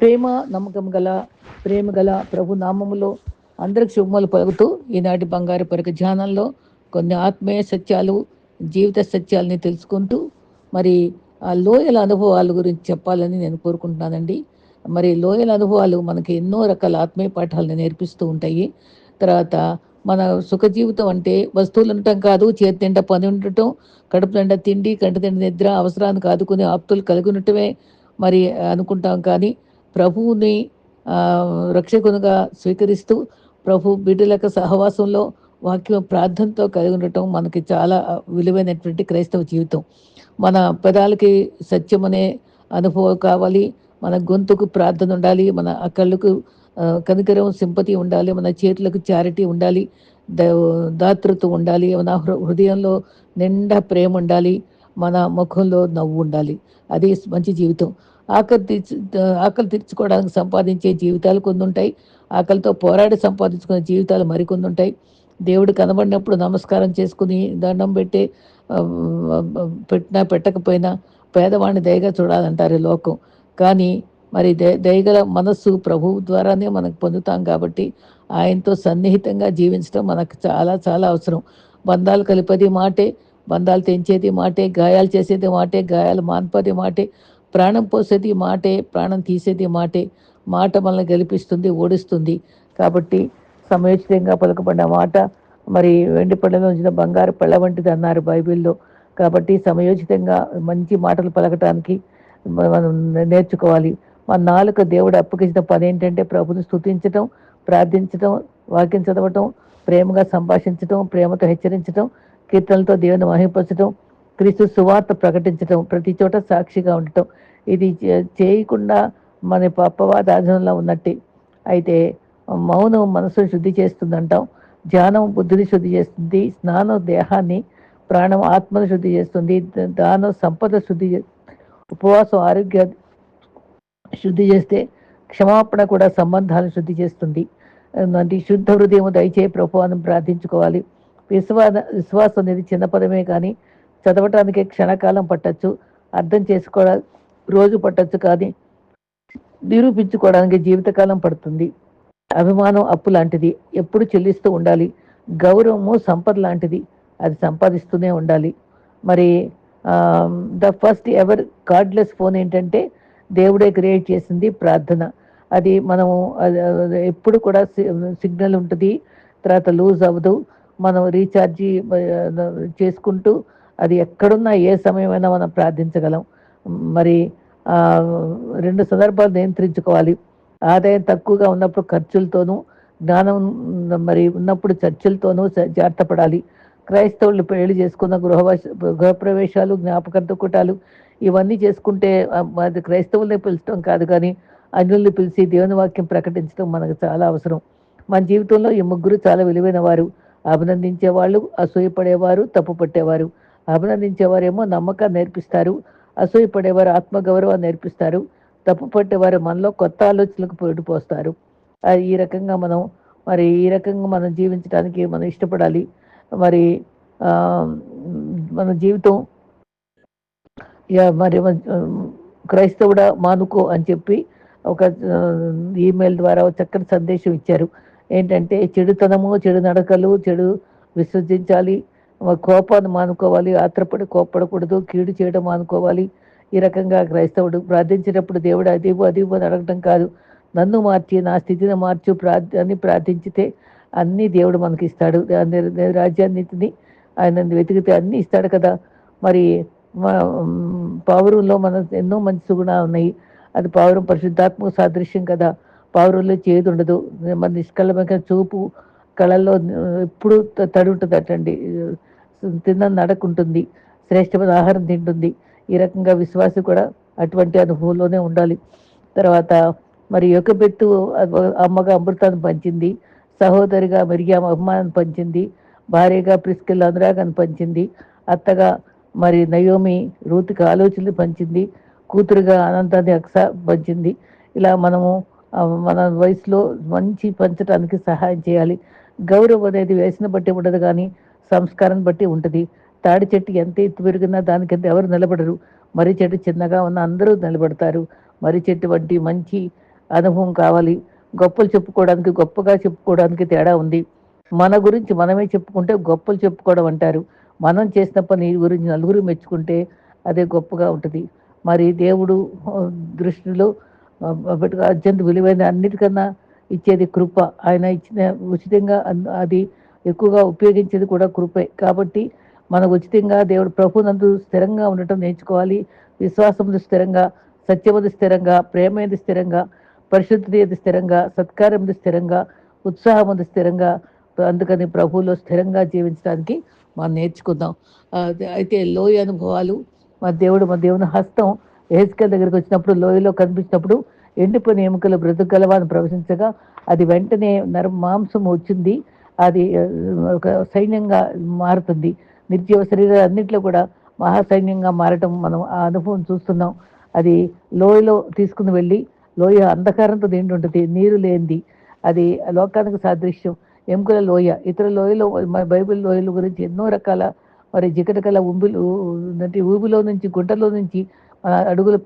ప్రేమ నమ్మకం గల ప్రేమ గల ప్రభు నామములో అందరికి శుభములు పలుకుతూ ఈనాటి బంగారు పరక ధ్యానంలో కొన్ని ఆత్మీయ సత్యాలు జీవిత సత్యాలని తెలుసుకుంటూ మరి ఆ లోయల అనుభవాల గురించి చెప్పాలని నేను కోరుకుంటున్నానండి. మరి లోయల అనుభవాలు మనకి ఎన్నో రకాల ఆత్మీయ పాఠాలను నేర్పిస్తూ ఉంటాయి. తర్వాత మన సుఖ జీవితం అంటే వస్తువులు ఉండటం కాదు చేతి నిండా పని ఉండటం కడుపు నిండా తిండి కంటి నిండా నిద్ర అవసరానికి ఆదుకునే ఆప్తులు కలిగి ఉండటమే మరి అనుకుంటాం కానీ ప్రభువుని రక్షకునుగా రక్షకునిగా స్వీకరిస్తూ ప్రభు బిడ్డలకు సహవాసంలో వాక్యం ప్రార్థనతో కలిగి ఉండటం మనకి చాలా విలువైనటువంటి క్రైస్తవ జీవితం. మన పెదాలకి సత్యం అనే అనుభవం కావాలి. మన గొంతుకు ప్రార్థన ఉండాలి. మన అక్కళ్ళకు కళ్ళకు కనికరం సింపతి ఉండాలి. మన చేతులకు చారిటీ ఉండాలి. దాతృత్వం ఉండాలి. మన హృ- హృదయంలో నిండా ప్రేమ ఉండాలి. మన ముఖంలో నవ్వు ఉండాలి. అది మంచి జీవితం. ఆకలి తీర్చు ఆకలి తీర్చుకోవడానికి సంపాదించే జీవితాలు కొన్ని ఉంటాయి ఆకలితో పోరాడి సంపాదించుకునే జీవితాలు మరికొన్ని ఉంటాయి దేవుడు కనబడినప్పుడు నమస్కారం చేసుకుని దండం పెట్టి పెట్టినా పెట్టకపోయినా పేదవాడిని దయగా చూడాలంటారు ఈ లోకం. కానీ మరి దయ దయగల మనస్సు ప్రభువు ద్వారానే మనకు పొందుతాం కాబట్టి ఆయనతో సన్నిహితంగా జీవించడం మనకు చాలా చాలా అవసరం. బంధాలు కలిపేది మాటే బంధాలు తెంచేది మాటే గాయాలు చేసేది మాటే గాయాలు మాన్పది మాటే ప్రాణం పోసేది మాటే ప్రాణం తీసేది మాటే. మాట మనల్ని గెలిపిస్తుంది ఓడిస్తుంది. కాబట్టి సమయోచితంగా పలుకబడిన మాట మరి వెండి పళ్ళలో ఉంచిన బంగారు పళ్ళ వంటిది అన్నారు బైబిల్లో. కాబట్టి సమయోచితంగా మంచి మాటలు పలకటానికి మనం నేర్చుకోవాలి. మన నాలుక దేవుడు అప్పగించిన పని ఏంటంటే ప్రభుని స్తుతించటం ప్రార్థించటం వాక్యం చదవటం ప్రేమగా సంభాషించటం ప్రేమతో హెచ్చరించటం కీర్తనలతో దేవుని మహింపరచడం క్రీస్తు సువార్త ప్రకటించటం ప్రతి చోట సాక్షిగా ఉండటం. ఇది చే- చేయకుండా మన అపవాద ఆధీనంలో ఉన్నట్టే. అయితే మౌనం మనసును శుద్ధి చేస్తుందంటాం. ధ్యానం బుద్ధిని శుద్ధి చేస్తుంది. స్నానం దేహాన్ని ప్రాణం ఆత్మను శుద్ధి చేస్తుంది. దానం సంపద శుద్ధి ఉపవాసం ఆరోగ్య శుద్ధి చేస్తే క్షమాపణ కూడా సంబంధాలను శుద్ధి చేస్తుంది. అంటే శుద్ధ హృదయం దయచే ప్రభువాన్ని ప్రార్థించుకోవాలి. విశ్వాస విశ్వాసం అనేది చిన్న పదమే కానీ చదవటానికి క్షణకాలం పట్టచ్చు అర్థం చేసుకోవడం రోజు పట్టచ్చు కానీ నిరూపించుకోవడానికి జీవితకాలం పడుతుంది. అభిమానం అప్పు లాంటిది. ఎప్పుడు చెల్లిస్తూ ఉండాలి. గౌరవము సంపద లాంటిది. అది సంపాదిస్తూనే ఉండాలి. మరి the first ever cordless phone ఏంటంటే దేవుడే క్రియేట్ చేసింది ప్రార్థన. అది మనము అది- ఎప్పుడు కూడా సిగ్నల్ ఉంటుంది. తర్వాత లూజ్ అవ్వదు. మనం రీఛార్జి చేసుకుంటూ అది ఎక్కడున్నా ఏ సమయమైనా మనం ప్రార్థించగలం. మరి రెండు సందర్భాలు నియంత్రించుకోవాలి. ఆదాయం తక్కువగా ఉన్నప్పుడు ఖర్చులతోనూ జ్ఞానం మరి ఉన్నప్పుడు చర్చలతోనూ జాగ్రత్తపడాలి జాగ్రత్త పడాలి క్రైస్తవులు పెళ్ళి చేసుకున్న గృహవాస గృహప్రవేశాలు జ్ఞాపకార్థ కూటాలు ఇవన్నీ చేసుకుంటే అది క్రైస్తవుల్ని పిలుచడం కాదు కానీ అన్యుల్ని పిలిచి దేవుని వాక్యం ప్రకటించడం మనకు చాలా అవసరం. మన జీవితంలో ఈ ముగ్గురు చాలా విలువైన వారు అభినందించేవాళ్ళు అసూయపడేవారు తప్పు పట్టేవారు అభినందించేవారేమో నమ్మకాన్ని నేర్పిస్తారు అసూయపడేవారు ఆత్మగౌరవాన్ని నేర్పిస్తారు తప్పు పట్టేవారు మనలో కొత్త ఆలోచనలకు పోస్తారు. ఈ రకంగా మనం మరి ఈ రకంగా మనం జీవించడానికి మనం ఇష్టపడాలి. మరి మన జీవితం మరి మన- క్రైస్తవుడా మానుకో అని చెప్పి ఒక ఈమెయిల్ ద్వారా ఒక చక్కటి సందేశం ఇచ్చారు. ఏంటంటే చెడుతనము చెడు నడకలు చెడు విసర్జించాలి కోపాన్ని మానుకోవాలి ఆత్రపడి కోపడకూడదు కీడు చేయడం మానుకోవాలి. ఈ రకంగా క్రైస్తవుడు ప్రార్థించినప్పుడు దేవుడు అదివ్వు అదివ్వు అని అడగడం కాదు. నన్ను మార్చి నా స్థితిని మార్చు ప్రార్థి అని ప్రార్థించితే అన్నీ దేవుడు మనకి ఇస్తాడు రాజ్యాన్నింటిని ఆయన వెతికితే అన్నీ ఇస్తాడు కదా. మరి మా పావురంలో మన ఎన్నో మంచి సుగుణాలు ఉన్నాయి. అది పావురం పరిశుద్ధాత్మక సాదృశ్యం కదా. పావురంలో చేదు ఉండదు. మన నిష్కలమైన చూపు కళల్లో ఎప్పుడు తడి ఉంటుంది అటండి తిన్న నడకుంటుంది. శ్రేష్టమైన ఆహారం తింటుంది. ఈ రకంగా విశ్వాసం కూడా అటువంటి అనుభవంలోనే ఉండాలి. తర్వాత మరి యొక్కబెత్తు అమ్మగా అమృతాన్ని పంచింది. సహోదరిగా మెరిగామ అభిమానాన్ని పంచింది. భార్యగా ప్రిస్కిల్ అనురాగాన్ని పంచింది. అత్తగా మరి నయోమి రూతికి ఆలోచనలు పంచింది. కూతురుగా అనంతాన్ని అక్స పంచింది. ఇలా మనము మన వయసులో మంచి పంచడానికి సహాయం చేయాలి. గౌరవం అనేది వేసిన బట్టి ఉండదు కానీ సంస్కారం బట్టి ఉంటుంది. తాడి చెట్టు ఎంత ఎత్తు పెరిగినా దాని ఎవరు నిలబడరు. మర్రి చెట్టు చిన్నగా ఉన్న అందరూ నిలబడతారు. మర్రి చెట్టు వంటి మంచి అనుభవం కావాలి. గొప్పలు చెప్పుకోవడానికి గొప్పగా చెప్పుకోవడానికి తేడా ఉంది. మన గురించి మనమే చెప్పుకుంటే గొప్పలు చెప్పుకోవడం అంటారు. మనం చేసిన పని గురించి నలుగురు మెచ్చుకుంటే అదే గొప్పగా ఉంటుంది. మరి దేవుడు దృష్టిలో అత్యంత విలువైన అన్నిటికన్నా ఇచ్చేది కృప. ఆయన ఇచ్చిన ఉచితంగా అది ఎక్కువగా ఉపయోగించేది కూడా కృపే. కాబట్టి మన ఉచితంగా దేవుడు ప్రభునందు స్థిరంగా ఉండటం నేర్చుకోవాలి. విశ్వాసముందు స్థిరంగా సత్యముది స్థిరంగా ప్రేమది స్థిరంగా పరిశుద్ధి స్థిరంగా సత్కారముది స్థిరంగా ఉత్సాహముది స్థిరంగా అందుకని ప్రభువులో స్థిరంగా జీవించడానికి మనం నేర్చుకుందాం. అయితే లోయ అనుభవాలు మా దేవుడు మా దేవుని హస్తం ఏసుకల్ దగ్గరికి వచ్చినప్పుడు లోయలో కనిపించినప్పుడు ఎండిపోయిన ఎముకలు బ్రతుకలవాన్ని ప్రవేశించగా అది వెంటనే నర మాంసం వచ్చింది. అది ఒక సైన్యంగా మారుతుంది. నిర్జీవ శరీరాలు అన్నింటిలో కూడా మహాసైన్యంగా మారటం మనం ఆ అనుభవం చూస్తున్నాం. అది లోయలో తీసుకుని వెళ్ళి లోయ అంధకారంతో దేంటి ఉంటుంది నీరు లేనిది. అది లోకానికి సాదృశ్యం. ఎముకల లోయ ఇతర లోయలో బైబిల్ లోయల గురించి ఎన్నో రకాల మరి జికటకల ఉంబులు అంటే ఊబిలో నుంచి గుంటలో నుంచి మన అడుగులు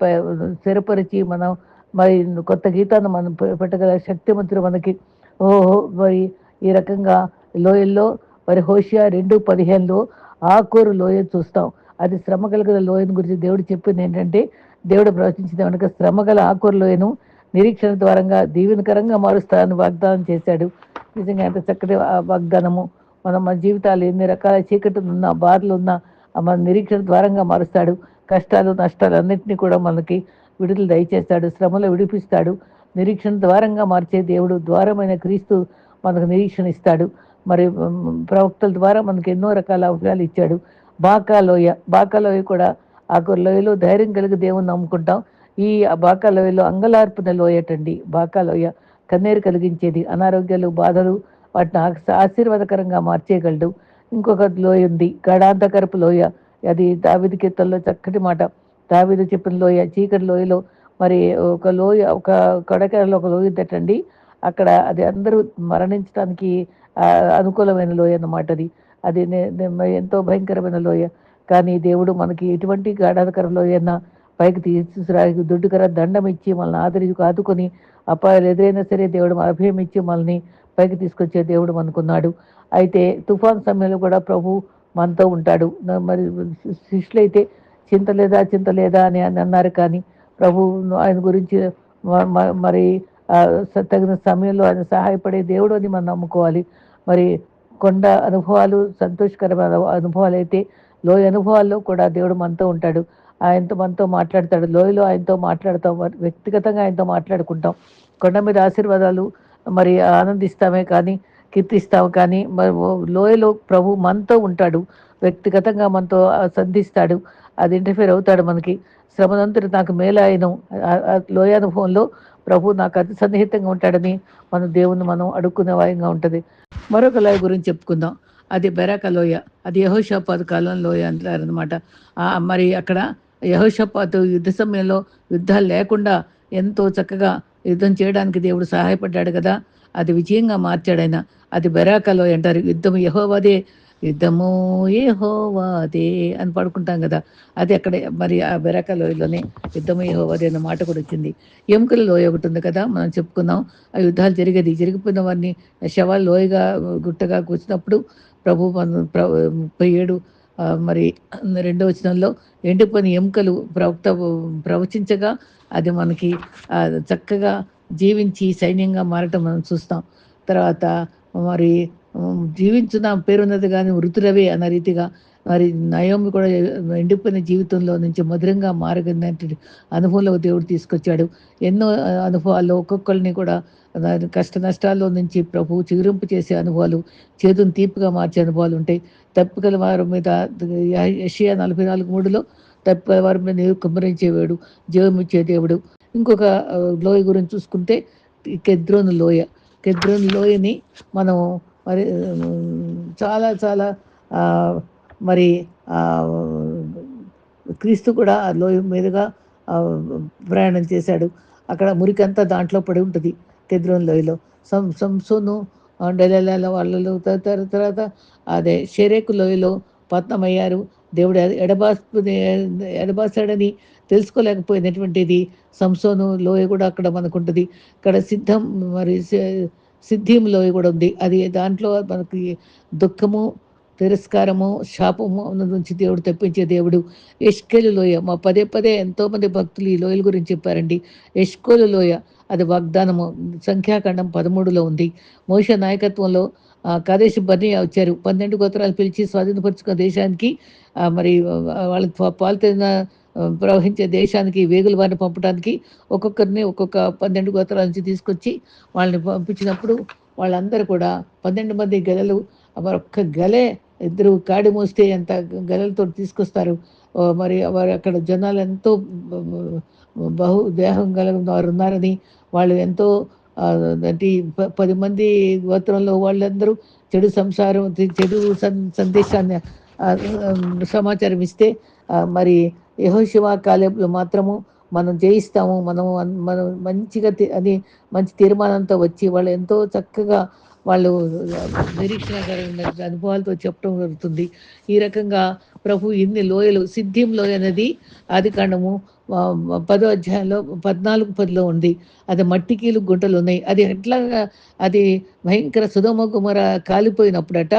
స్థిరపరిచి మనం మరి కొత్త గీతాన్ని మనం పె- పెట్టగల శక్తిమంతుడు మనకి. ఓహో మరి ఈ రకంగా లోయల్లో మరి హోషియా రెండు పదిహేనులో ఆకూరు లోయ చూస్తాం. అది శ్రమ కలిగిన లోయను గురించి దేవుడు చెప్పింది ఏంటంటే దేవుడు ప్రవచించిన కనుక శ్రమ గల ఆకూరు లోయను నిరీక్షణ ద్వారంగా దీవెనకరంగా మారుస్తానని వాగ్దానం చేశాడు. నిజంగా ఎంత చక్కటి వాగ్దానము. మనం మన జీవితాలు ఎన్ని రకాల చీకట్లు ఉన్నా బాధలు ఉన్నా మన నిరీక్షణ ద్వారంగా మారుస్తాడు. కష్టాలు నష్టాలు అన్నింటినీ కూడా మనకి విడుదల దయచేస్తాడు శ్రమలో విడిపిస్తాడు. నిరీక్షణ ద్వారంగా మార్చే దేవుడు ద్వారమైన క్రీస్తు మనకు నిరీక్షణ ఇస్తాడు. మరి ప్రవక్తల ద్వారా మనకు ఎన్నో రకాల అవకాశాలు ఇచ్చాడు. బాకా లోయ బాకా లోయ కూడా ఆ లోయలో ధైర్యం కలిగి దేవుని నమ్ముకుంటాం. ఈ బాకా లోయలో అంగలార్పున లోయటండి. బాకా లోయ కన్నీరు కలిగించేది అనారోగ్యాలు బాధలు వాటిని ఆశీర్వాదకరంగా మార్చేయగలడు. ఇంకొక లోయ ఉంది గడాంతకరపు లోయ. అది దావిది కీర్తనలో చక్కటి మాట. దావిది చెప్పిన లోయ చీకటి లోయలో మరి ఒక లోయ ఒక కొడకరలో ఒక లోయ ఉందటండి. అక్కడ అది అందరూ మరణించడానికి అనుకూలమైన లోయ అన్నమాట అది. అది ఎంతో భయంకరమైన లోయ. కానీ దేవుడు మనకి ఎటువంటి గాఢాధకర లోయన్నా పైకి తీసుకురా దుడ్డుకర దండం ఇచ్చి మనల్ని ఆదరించి కాదుకొని అపాయాలు ఎదురైనా సరే దేవుడు అభయం ఇచ్చి మనల్ని పైకి తీసుకొచ్చే దేవుడు మనకున్నాడు. అయితే తుఫాన్ సమయంలో కూడా ప్రభు మనతో ఉంటాడు. మరి శిష్యులు అయితే చింత లేదా చింత లేదా అని అని అన్నారు కానీ ప్రభు ఆయన గురించి మరి తగిన సమయంలో ఆయన సహాయపడే దేవుడు అని మనం నమ్ముకోవాలి. మరి కొండ అనుభవాలు సంతోషకరమైన అనుభవాలు అయితే లోయ అనుభవాల్లో కూడా దేవుడు మనతో ఉంటాడు. ఆయనతో మనతో మాట్లాడతాడు. లోయలో ఆయనతో మాట్లాడతాం. వ్యక్తిగతంగా ఆయనతో మాట్లాడుకుంటాం. కొండ మీద ఆశీర్వాదాలు మరి ఆనందిస్తామే కానీ కీర్తిస్తాము కానీ మరి లోయలో ప్రభు మనతో ఉంటాడు. వ్యక్తిగతంగా మనతో సంధిస్తాడు. అది ఇంటర్ఫేర్ అవుతాడు మనకి. శ్రమనంతటి నాకు మేలాయను లోయానుభవంలో ప్రభు నాకు అతి సన్నిహితంగా ఉంటాడని మన దేవుని మనం అడుక్కునే వాయంగా ఉంటుంది. మరొక లోయ గురించి చెప్పుకుందాం. అది బెరాక లోయ. అది యహోషాపాత్ కాలం లోయ అంటారనమాట మరి అక్కడ యహోషపాతు యుద్ధ సమయంలో యుద్ధాలు లేకుండా ఎంతో చక్కగా యుద్ధం చేయడానికి దేవుడు సహాయపడ్డాడు కదా. అది విజయంగా మార్చాడు ఆయన అది బెరాకలో అంటారు. యుద్ధం యహోవాదే యుద్ధము హోవాదే అని పడుకుంటాం కదా. అది అక్కడ మరి ఆ బెరక లోయలోనే యుద్ధము యెహోవాదే అన్న మాట కూడా వచ్చింది. ఎముకల లోయ ఒకటి ఉంది కదా మనం చెప్పుకున్నాం ఆ యుద్ధాలు జరిగేది జరిగిపోయిన వారిని శవాలు లోయగా గుట్టగా కూర్చున్నప్పుడు ప్రభు ముప్పై ఏడు మరి రెండో వచనంలో ఎండిపోయిన ఎముకలు ప్రవక్త ప్రవచించగా అది మనకి చక్కగా జీవించి సైన్యంగా మారటం మనం చూస్తాం. తర్వాత మరి జీవించున్న పేరున్నది కానీ వృతులవే అన్న రీతిగా మరి నయోమి కూడా ఎండిపోయిన జీవితంలో నుంచి మధురంగా మారగలిగినటువంటి అనుభవంలో దేవుడు తీసుకొచ్చాడు. ఎన్నో అనుభవాల్లో ఒక్కొక్కరిని కూడా కష్ట నష్టాల్లో నుంచి ప్రభు చిగురింపు చేసే అనుభవాలు చేతుని తీపిగా మార్చే అనుభవాలు ఉంటాయి. తప్పికల వారి మీద యషియా నలభై నాలుగు మూడులో తప్పికల వారి మీద నీరు కుమ్మరించేవాడు జీవమిచ్చే దేవుడు. ఇంకొక లోయ గురించి చూసుకుంటే ఈ కెద్రోను లోయ. కెద్రోను లోయని మనం మరి చాలా చాలా మరి క్రీస్తు కూడా ఆ లోయ మీదుగా ప్రయాణం చేశాడు. అక్కడ మురికంతా దాంట్లో పడి ఉంటుంది కెద్రోన్ లోయలో. సం సంసోను డెలెల వాళ్ళు తర్వాత అదే షెరేకు లోయలో పత్నమయ్యారు. దేవుడు ఎడబాస్ ఎడబాసాడని తెలుసుకోలేకపోయినటువంటిది సంసోను లోయ కూడా అక్కడ మనకు ఉంటుంది ఇక్కడ సిద్ధం మరి సి- లోయ కూడా ఉంది. అది దాంట్లో మనకి దుఃఖము తిరస్కారము శాపము నుంచి దేవుడు తెప్పించే దేవుడు. ఎష్కేలు లోయ. మా పదే పదే ఎంతో మంది భక్తులు ఈ లోయల గురించి చెప్పారండి. ఎష్కోలు లోయ అది వాగ్దానము. సంఖ్యాకాండం పదమూడులో ఉంది. మోష నాయకత్వంలో ఆ, కాదేశ్ బర్ని వచ్చారు. పన్నెండు గోత్రాలు పిలిచి స్వాధీనపరుచుకున్న దేశానికి మరి వాళ్ళకి పా- పాలుతున్న ప్రవహించే దేశానికి వేగుల వారిని పంపడానికి ఒక్కొక్కరిని ఒక్కొక్క పన్నెండు గోత్రాల నుంచి తీసుకొచ్చి వాళ్ళని పంపించినప్పుడు వాళ్ళందరూ కూడా పన్నెండు మంది గెలలు మరి ఒక్క గలే ఇద్దరు కాడి మోస్తే ఎంత గలలతో తీసుకొస్తారు. మరి వారు అక్కడ జనాలు ఎంతో బహు దేహం గల వారు ఉన్నారని వాళ్ళు ఎంతో అంటే పది మంది గోత్రంలో వాళ్ళందరూ చెడు సంసారం చెడు సందేశాన్ని సమాచారం ఇస్తే మరి యహోశివ కాలేపులో మాత్రము మనం జయిస్తాము మనము మనం మంచిగా అని అది మంచి తీర్మానంతో వచ్చి వాళ్ళు ఎంతో చక్కగా వాళ్ళు నిరీక్షణ అనుభవాలతో చెప్పడం జరుగుతుంది. ఈ రకంగా ప్రభు ఇన్ని లోయలు సిద్ధిం లోయ అనేది ఆది కాండము పదో అధ్యాయంలో పద్నాలుగు పదిలో ఉంది. అది మట్టికీలు గుంటలు ఉన్నాయి. అది ఎట్లా అది భయంకర సుధమ గుమర కాలిపోయినప్పుడట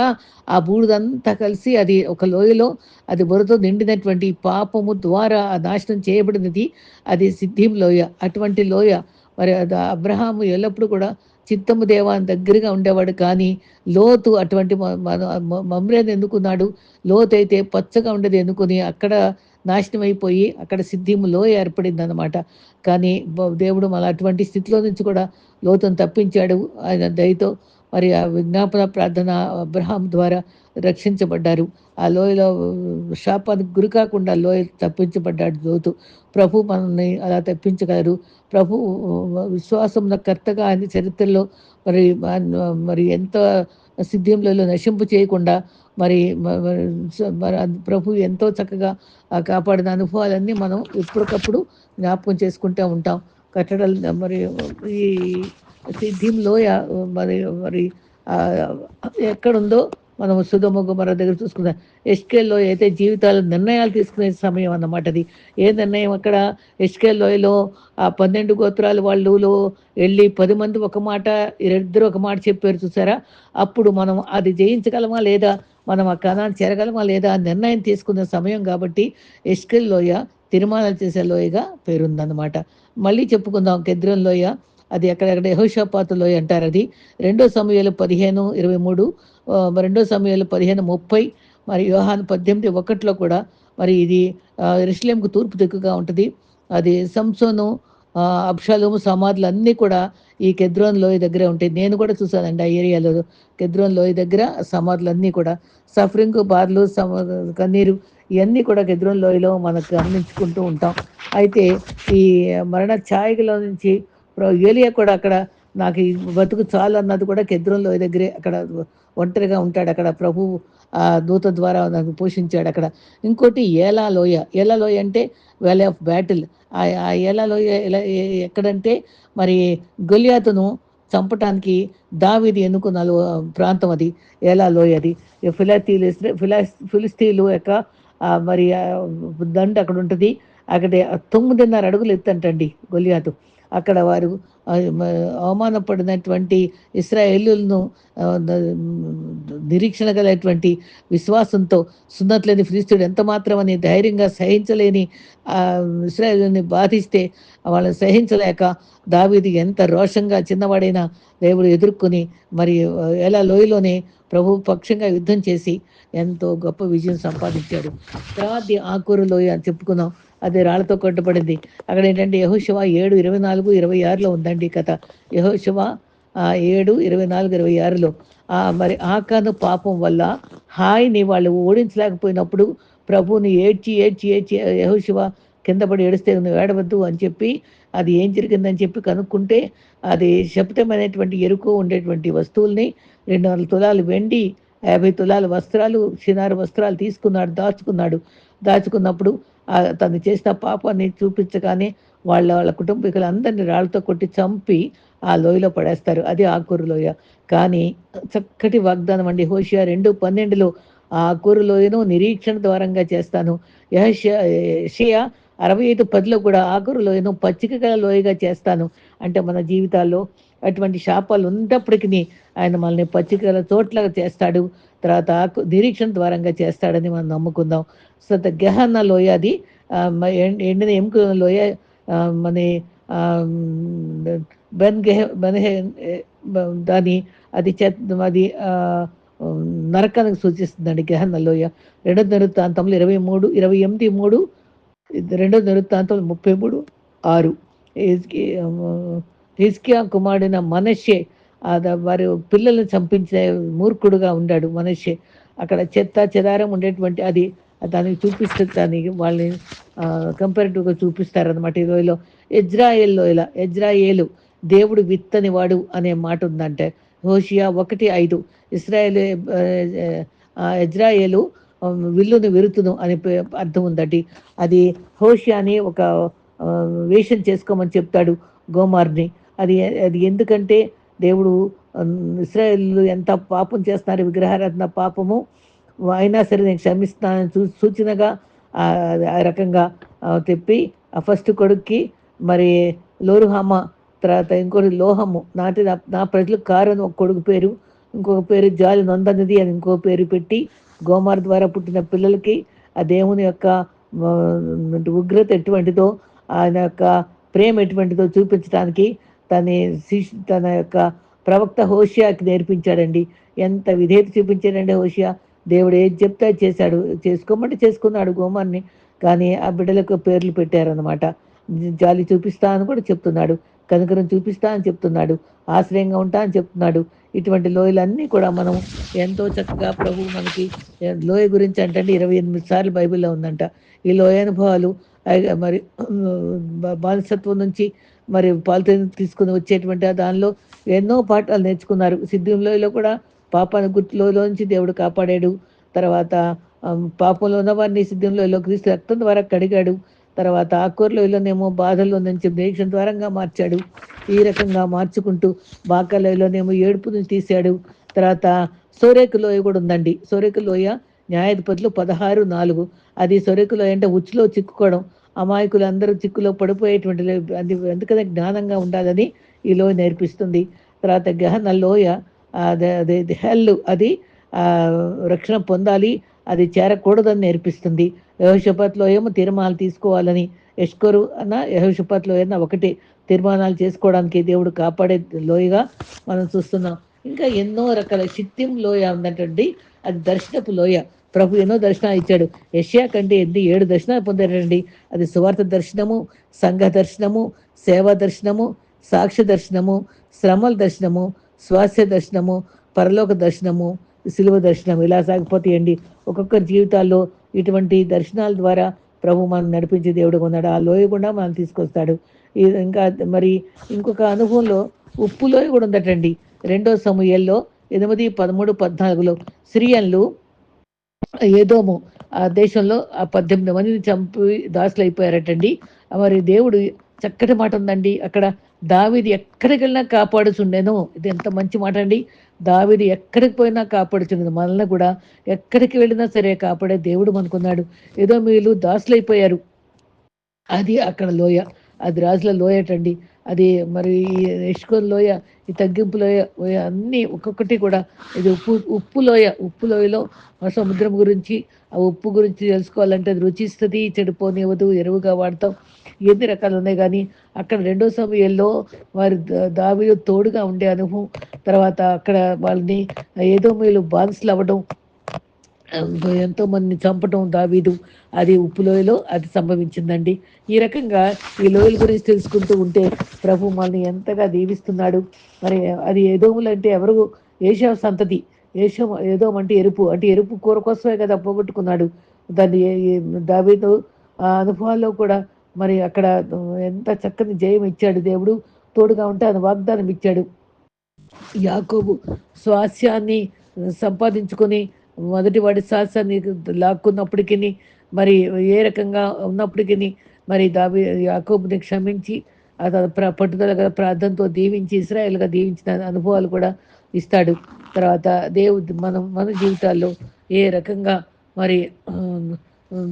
ఆ బూడిదంతా కలిసి అది ఒక లోయలో అది బురద నిండినటువంటి పాపము ద్వారా ఆ నాశనం చేయబడినది. అది సిద్ధిం లోయ. అటువంటి లోయ. మరి అది అబ్రహాము ఎల్లప్పుడూ కూడా చిత్తము దేవాని దగ్గరగా ఉండేవాడు కానీ లోతు అటువంటి మ- మమ్రేని ఎన్నుకున్నాడు. లోతు అయితే పచ్చగా ఉండేది ఎన్నుకుని అక్కడ నాశనం అయిపోయి అక్కడ సిద్ధిము లోయ ఏర్పడింది అనమాట కానీ దేవుడు మళ్ళీ అటువంటి స్థితిలో నుంచి కూడా లోతును తప్పించాడు. ఆయన దయతో మరి ఆ విజ్ఞాపన ప్రార్థన అబ్రహాం ద్వారా రక్షించబడ్డారు. ఆ లోయలో శాపానికి గురి కాకుండా లోయ తప్పించబడ్డాడు లోతు. ప్రభు మనల్ని అలా తప్పించగలరు. ప్రభు విశ్వాసం కర్తగా ఆయన చరిత్రలో మరి మరి ఎంత సిద్ధింలలో నశింపు చేయకుండా మరి ప్రభు ఎంతో చక్కగా కాపాడిన అనుభవాలన్నీ మనం ఎప్పటికప్పుడు జ్ఞాపకం చేసుకుంటూ ఉంటాం. కట్టడాలు మరి ఈ సిద్ధిం లోయ మరి మరి ఎక్కడుందో మనం సుధమ మర దగ్గర చూసుకుందాం ఎస్కేల్లో అయితే జీవితాలు నిర్ణయాలు తీసుకునే సమయం అన్నమాట అది. ఏ నిర్ణయం అక్కడ? ఎస్కేల్ లోయలో ఆ పన్నెండు గోత్రాలు వాళ్ళు వెళ్ళి పది మంది ఒక మాట ఇద్దరు ఒక మాట చెప్పారు చూసారా? అప్పుడు మనం అది జయించగలమా లేదా? మనం ఆ కణాన్ని చేరగలమా లేదా? నిర్ణయం తీసుకునే సమయం కాబట్టి ఎస్కెల్ లోయ తిరుమల చేసే లోయగా పేరుందన్నమాట. మళ్ళీ చెప్పుకుందాం కెద్రం లోయ. అది అక్కడక్కడ యహోషాపాతు లోయ అంటారు అది. రెండో సమయాలు పదిహేను ఇరవై మూడు రెండో సమయాలు పదిహేను ముప్పై మరి యోహాను పద్దెనిమిది ఒకటిలో కూడా మరి ఇది రిస్లేంకు తూర్పు దిక్కుగా ఉంటుంది. అది సంసోను ఆ, సమాధులు అన్నీ కూడా ఈ కెద్రోన్ లోయ దగ్గర ఉంటాయి. నేను కూడా చూసానండి ఆ ఏరియాలో. కెద్రోన్ లోయ దగ్గర సమాధులు అన్నీ కూడా. సఫరింగ్ బార్లు సమ కన్నీరు ఇవన్నీ కూడా కెద్రోన్ లోయలో మనకు గమనించుకుంటూ ఉంటాం. అయితే ఈ మరణ ఛాయలో నుంచి ఏలియా కూడా అక్కడ నాకు ఈ బతుకు చాలు అన్నది కూడా కెద్రంలో దగ్గరే అక్కడ ఒంటరిగా ఉంటాడు. అక్కడ ప్రభు ఆ దూత ద్వారా నాకు పోషించాడు అక్కడ. ఇంకోటి ఏలా లోయ. ఏలా లోయ అంటే వ్యాలీ ఆఫ్ బ్యాటిల్. ఆ ఆ ఏలా లోయ ఎలా- ఎక్కడంటే మరి గొలియాతును చంపటానికి దావిది ఎన్నుకున్న ప్రాంతం అది. ఏలా లోయ అది. ఫిలాతీలు ఫిలా ఫిలిస్తీన్లు యొక్క మరి దండ అక్కడ ఉంటుంది. అక్కడ తొమ్మిదిన్నర అడుగులు ఎత్తంటండి గొలియాతు. అక్కడ వారు అవమానపడినటువంటి ఇస్రాయేలులను నిరీక్షణ కలిగినటువంటి విశ్వాసంతో సున్నట్లేని ఫ్రీస్తుడు ఎంత మాత్రమని ధైర్యంగా సహించలేని ఆ ఇస్రాయేలుని బాధిస్తే వాళ్ళని సహించలేక దావీది ఎంత రోషంగా చిన్నవాడైనా దేవుడు ఎదుర్కొని మరి ఎలా లోయలోనే ప్రభు పక్షంగా యుద్ధం చేసి ఎంతో గొప్ప విజయం సంపాదించాడు. తర్వాత ఆకూరు లోయ అని చెప్పుకున్నాం. అది రాళ్ళతో కొట్టబడింది. అక్కడ ఏంటంటే యహోశివ ఏడు ఇరవై నాలుగు ఇరవై ఆరులో ఉందండి కథ. యహోశివ ఏడు ఇరవై నాలుగు ఇరవై ఆరులో మరి ఆకాను పాపం వల్ల హాయిని వాళ్ళు ఓడించలేకపోయినప్పుడు ప్రభువుని ఏడ్చి ఏడ్చి ఏడ్చి యహోశివ కింద పడి ఏడిస్తే నువ్వు ఏడవద్దు అని చెప్పి అది ఏం జరిగిందని చెప్పి కనుక్కుంటే అది శబ్దమైనటువంటి ఎరుకు ఉండేటువంటి వస్తువుల్ని రెండు వందల తులాలు వెండి యాభై తులాల వస్త్రాలు చిన్నారు వస్త్రాలు తీసుకున్నాడు దాచుకున్నాడు. దాచుకున్నప్పుడు తను చేసిన పాపాన్ని చూపించగానే వాళ్ళ వాళ్ళ కుటుంబీకులందరినీ రాళ్ళతో కొట్టి చంపి ఆ లోయలో పడేస్తారు. అది ఆకూరు లోయ. కానీ చక్కటి వాగ్దానం అండి. హోషియా రెండు పన్నెండులో ఆ ఆకూరు లోయను నిరీక్షణ ద్వారంగా చేస్తాను. యహషియా అరవై ఐదు పదిలో కూడా ఆకూరు లోయను పచ్చిక గల లోయగా చేస్తాను. అంటే మన జీవితాల్లో అటువంటి శాపాలు ఉన్నప్పటికీ ఆయన మనల్ని పచ్చిక గల చోట్ల చేస్తాడు. తర్వాత ఆకు నిరీక్షణ ద్వారంగా చేస్తాడని మనం నమ్ముకుందాం. సో గెహన్న లోయ అది ఎండిన ఎముక లోయ మన బెన్ గెహ బెన్హె దాని అది చెత్ అది నరకానికి సూచిస్తుందండి గెహన్న లోయ. రెండో దినవృత్తాంతంలో ఇరవై మూడు ఇరవై ఎనిమిది మూడు రెండో దినవృత్తాంతం ముప్పై మూడు ఆరు. హిజ్కి- హిస్కియా కుమారుడైన మనషే వారి పిల్లల్ని చంపించే మూర్ఖుడుగా ఉన్నాడు మనిషి. అక్కడ చెత్త చెదారం ఉండేటువంటి అది దానికి చూపిస్తుంది దానికి వాళ్ళని కంపారిటివ్గా చూపిస్తారనమాట ఈ లోయలో ఎజ్రాయేల్ ఇలా ఎజ్రాయేలు దేవుడు విత్తని వాడు అనే మాట ఉందంటే. హోషియా ఒకటి ఐదు ఇస్రాయేల్ ఎజ్రాయేలు విల్లును విరుతును అని అర్థం ఉందండి అది హోషియాని ఒక వేషం చేసుకోమని చెప్తాడు గోమార్ని. అది అది ఎందుకంటే దేవుడు ఇస్రాయేల్ ఎంత పాపం చేస్తున్నారు విగ్రహారాధన పాపము. అయినా సరే నేను క్షమిస్తానని సూచనగా ఆ, రకంగా తెప్పి ఆ ఫస్ట్ కొడుక్కి మరి లోరుహామ తర్వాత ఇంకోటి లోహము. నాటి నా- ప్రజలు కారు అని ఒక కొడుకు పేరు ఇంకొక పేరు జాలి నొందనిది అని ఇంకో పేరు పెట్టి గోమార్ ద్వారా పుట్టిన పిల్లలకి ఆ దేవుని యొక్క ఉగ్రత ఎటువంటిదో ఆయన యొక్క ప్రేమ ఎటువంటిదో చూపించడానికి తన శిష్యు తన యొక్క ప్రవక్త హోషియాకి నేర్పించాడండి. ఎంత విధేయత చూపించాడండి హోషియా? దేవుడు ఏది చెప్తే చేశాడు. చేసుకోమంటే చేసుకున్నాడు గోమాన్ని. కానీ ఆ బిడ్డలకు పేర్లు పెట్టారనమాట జాలి చూపిస్తా అని కూడా చెప్తున్నాడు. కనుకరం చూపిస్తా అని చెప్తున్నాడు. ఆశ్రయంగా ఉంటా అని చెప్తున్నాడు. ఇటువంటి లోయలన్నీ కూడా మనం ఎంతో చక్కగా ప్రభు మనకి లోయ గురించి అంటే ఇరవై ఎనిమిది సార్లు బైబిల్లో ఉందంట. ఈ లోయ అనుభవాలు మరి బానిసత్వం నుంచి మరి పాలు తీసుకుని వచ్చేటువంటి దానిలో ఎన్నో పాఠాలు నేర్చుకున్నారు. సిద్ధం కూడా పాపాన్ని గుర్తులో నుంచి దేవుడు కాపాడాడు. తర్వాత పాపంలో ఉన్నవారిని సిద్ధంలో క్రీస్తు రక్తం ద్వారా కడిగాడు. తర్వాత ఆకూరలోనేమో బాధల్లో నుంచి దీక్ష ద్వారంగా మార్చాడు. ఈ రకంగా మార్చుకుంటూ బాకాలోయలోనేమో ఏడుపు నుంచి తీశాడు. తర్వాత సోరేకు లోయ కూడా ఉందండి. సోరేకు లోయ న్యాయాధిపతులు పదహారు నాలుగు. అది సొరెకులో అంటే ఉచ్చులో చిక్కుకోవడం. అమాయకులు అందరూ చిక్కులో పడిపోయేటువంటి అది ఎందుకంటే జ్ఞానంగా ఉండాలని ఈ లోయ నేర్పిస్తుంది. తర్వాత గహన లోయ అదే హెల్ అది రక్షణ పొందాలి అది చేరకూడదని నేర్పిస్తుంది. యహోషపత్లో ఏమో తీర్మానాలు తీసుకోవాలని యష్కరు అన్న యహోషపత్లో ఏమన్నా ఒకటే తీర్మానాలు చేసుకోవడానికి దేవుడు కాపాడే లోయగా మనం చూస్తున్నాం. ఇంకా ఎన్నో రకాల శిత్యం లోయ ఉన్నటువంటి అది దర్శనపు లోయ. ప్రభు ఎన్నో దర్శనాలు ఇచ్చాడు. యష్యా కంటే ఎన్ని ఏడు దర్శనాలు పొందారండి అది సువార్త దర్శనము సంఘ దర్శనము సేవా దర్శనము సాక్ష్య దర్శనము శ్రమల దర్శనము స్వాస్థ్య దర్శనము పరలోక దర్శనము సిలువ దర్శనం ఇలా సాగిపోతాయండి. ఒక్కొక్క జీవితాల్లో ఇటువంటి దర్శనాల ద్వారా ప్రభు మనం నడిపించే దేవుడు ఉన్నాడు. ఆ లోయ కూడా మనం తీసుకొస్తాడు. ఇంకా మరి ఇంకొక అనుభవంలో ఉప్పు లోయ కూడా ఉందటండి. రెండో సమూహల్లో ఎనిమిది పదమూడు పద్నాలుగులో సిరియన్లు ఏదోము ఆ దేశంలో ఆ పద్దెనిమిది మందిని చంపి దాసులు అయిపోయారటండి మరి దేవుడు చక్కటి మాట ఉందండి. అక్కడ దావిది ఎక్కడికి వెళ్ళినా ఇది ఎంత మంచి మాట అండి. దావిది ఎక్కడికి పోయినా కాపాడుచుండేది మనల్ని కూడా ఎక్కడికి వెళ్ళినా సరే కాపాడే దేవుడు మనకున్నాడు. ఏదో మీరు దాసులైపోయారు. అది అక్కడ లోయ. అది రాజుల లోయటండి. అది మరి ఈ ఎష్కోన్ లోయ ఈ తగ్గింపు లోయ లోయ అన్నీ ఒక్కొక్కటి కూడా ఇది ఉప్పు ఉప్పు లోయ ఉప్పు లోయలో సముద్రం గురించి ఆ ఉప్పు గురించి తెలుసుకోవాలంటే అది రుచిస్తుంది చెడిపోనివ్వదు ఎరువుగా వాడతాం ఎన్ని రకాలు ఉన్నాయి కానీ అక్కడ రెండో సమయంలో వారి దా- తోడుగా ఉండే అనుభవం తర్వాత అక్కడ వాళ్ళని ఏదో మీరు బాన్స్లు అవ్వడం ఎంతో మందిని చంపటం దావీదు. అది ఉప్పు లోయలో అది సంభవించిందండి. ఈ రకంగా ఈ లోయల గురించి తెలుసుకుంటూ ఉంటే ప్రభు మనల్ని ఎంతగా దీవిస్తున్నాడు. మరి అది ఏదోములు అంటే ఎవరు? ఏషా సంతతి. ఏషం ఏదో అంటే ఎరుపు. అంటే ఎరుపు కూర కోసమే కదా పోగొట్టుకున్నాడు. దాన్ని దావీదు ఆ అనుభవాల్లో కూడా మరి అక్కడ ఎంత చక్కని జయం ఇచ్చాడు దేవుడు. తోడుగా ఉంటే అది వాగ్దానం ఇచ్చాడు. యాకోబు స్వాస్యాన్ని సంపాదించుకొని మొదటి వాడి శ్వాసాన్ని లాక్కున్నప్పటికీ మరి ఏ రకంగా ఉన్నప్పటికీ మరి దాబి యాకోబుని క్షమించి అతను ప్ర పట్టుదల ప్రార్థనతో దీవించి ఇస్రాయల్గా దీవించిన అనుభవాలు కూడా ఇస్తాడు. తర్వాత దేవుడు మనం మన జీవితాల్లో ఏ రకంగా మరి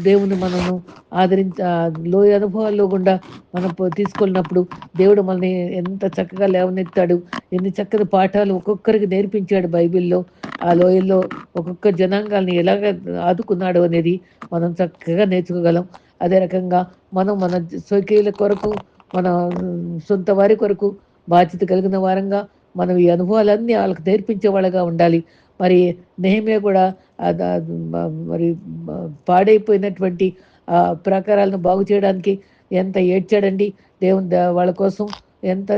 దేవుని మనను ఆదరించ లోయ అనుభవాల్లో గుండా మనం పో- తీసుకెళ్ళినప్పుడు దేవుడు మనల్ని ఎంత చక్కగా లేవనెత్తాడు ఎన్ని చక్కని పాఠాలు ఒక్కొక్కరికి నేర్పించాడు బైబిల్లో. ఆ లోయల్లో ఒక్కొక్క జనాంగాల్ని ఎలాగ ఆదుకున్నాడు అనేది మనం చక్కగా నేర్చుకోగలం. అదే రకంగా మనం మన స్వకీయుల కొరకు మన సొంత వారి కొరకు బాధ్యత కలిగిన వారంగా మనం ఈ అనుభవాలన్నీ వాళ్ళకి నేర్పించే వాళ్ళగా ఉండాలి. మరి నెహమే కూడా మరి పాడైపోయినటువంటి ఆ ప్రాకారాలను బాగు చేయడానికి ఎంత ఏడ్చాడండి. దేవుని వాళ్ళ కోసం ఎంత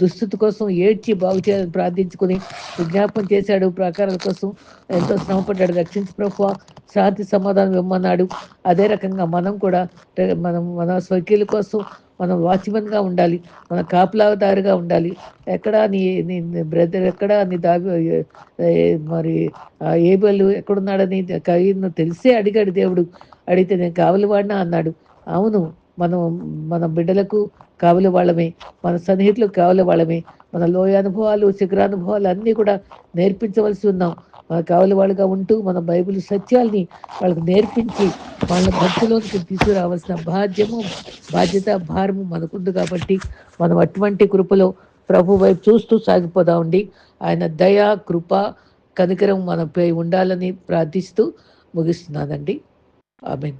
దుస్థితి కోసం ఏడ్చి బాగు చేయాలని ప్రార్థించుకుని విజ్ఞాపం చేశాడు. ప్రాకారాల కోసం ఎంతో శ్రమపడ్డాడు. రక్షించి ప్రభు శాంతి సమాధానం ఇవ్వమన్నాడు. అదే రకంగా మనం కూడా మనం మన స్వకీయుల కోసం మనం వాచ్మెన్గా ఉండాలి. మన కాపలాదారుగా ఉండాలి. ఎక్కడా నీ నీ బ్రదర్ ఎక్కడా నీ దాబి మరి ఏబెల్ ఎక్కడున్నాడని కయ్యను తెలిసే అడిగాడు దేవుడు. అడిగితే నేను కావలి వాడినా అన్నాడు. అవును మనం మన బిడ్డలకు కావలి వాళ్ళమే మన సన్నిహితులకు కావలి వాళ్ళమే మన లోయ అనుభవాలు శిఖరానుభవాలు అన్నీ కూడా నేర్పించవలసి ఉన్నాం. మన కావలి వాళ్ళుగా ఉంటూ మన బైబిల్ సత్యాల్ని వాళ్ళకు నేర్పించి వాళ్ళ భక్తిలోనికి తీసుకురావాల్సిన బాధ్యము బాధ్యత భారము మనకుంది కాబట్టి మనం అటువంటి కృపలో ప్రభు వైపు చూస్తూ సాగిపోదామండి. ఆయన దయ కృప కనికరం మనపై ఉండాలని ప్రార్థిస్తూ ముగిస్తున్నానండి. ఆమెన్.